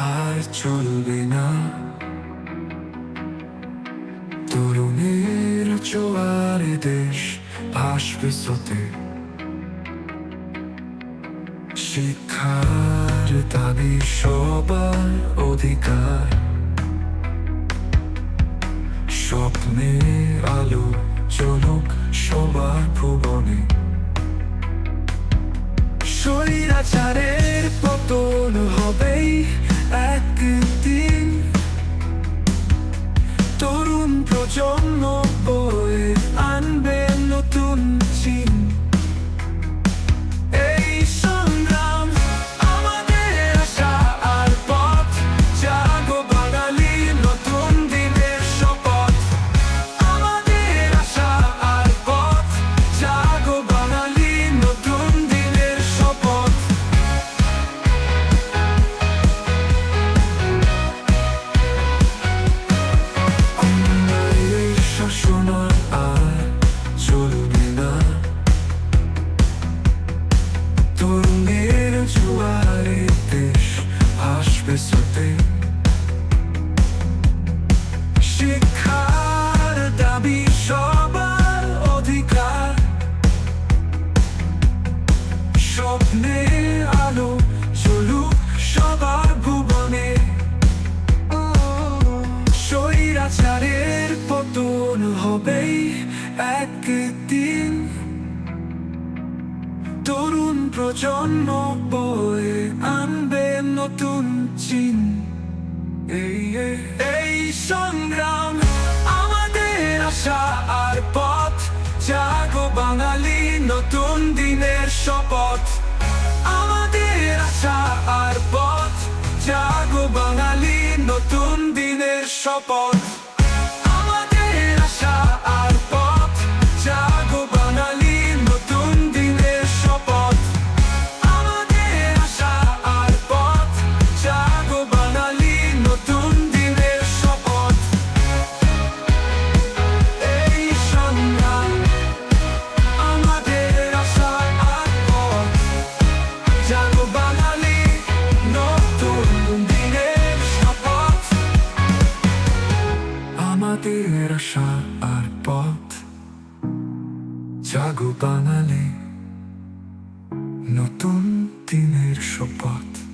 আর চলবে না। তরুণের জোয়ারে দেশ ভাসবে স্রোতে। শিক্ষার দাবি সবার অধিকার। স্বপ্নে আলো চলুক সবার ভুবনে। স্বৈরাচারের পতন অধিকার। স্বপ্নে আলো চলুক সবার ভুবনে। স্বৈরাচারের পতন হবেই একদিন। তরুণ প্রজন্ম বয়ে আনবে নতুন চিন। এই সংগ্রাম শপথ। আমাদের আশা আর পথ। জাগো বাঙালি নতুন দিনের শপথ। আমাদের আশা আর পথ। জাগো বাঙালি নতুন দিনের শপথ।